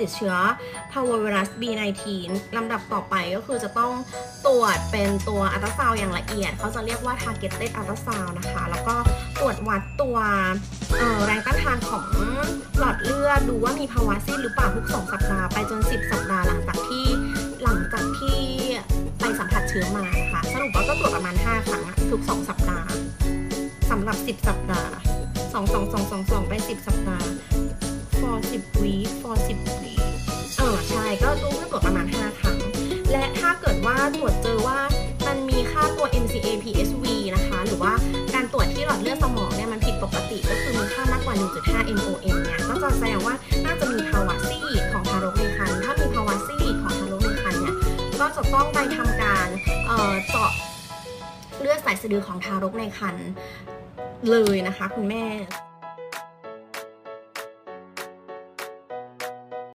ติดเชื้อ parvovirus B19 ลำดับต่อไปก็คือจะต้องตรวจเป็นตัวอัลตราซาวอย่างละเอียด เขาจะเรียกว่า targeted ultrasound นะคะ แล้วก็ตรวจวัดตัวแรงต้านทานของหลอดเลือดดูว่ามีภาวะซีดหรือเปล่าทุก 2 สัปดาห์ไปจน 10 สัปดาห์หลังจากที่หลังจากที่ไปสัมผัสเชื้อมานะคะสรุปว่าก็ตรวจประมาณ 5 ครั้งทุก 2 สัปดาห์สำหรับ 10 สัปดาห์ 2 2 2 2 2 ไป 10 สัปดาห์ for 10 week ดว่าตรวจเจอว่ามันมีค่าตัว MCA PSV นะคะ หรือว่าการตรวจที่หลอดเลือดสมองเนี่ยมันผิดปกติก็คือมีค่ามากกว่า 1.5 MOM เนี่ยก็จะแสดงว่าน่าจะมีภาวะซีดของทารกในครรภ์ถ้ามีภาวะซีดของทารกในครรภ์เนี่ยก็จะต้องไปทำการเอ่เจาะเลือดสายสะดือของทารกในครรภ์เลยนะคะคุณแม่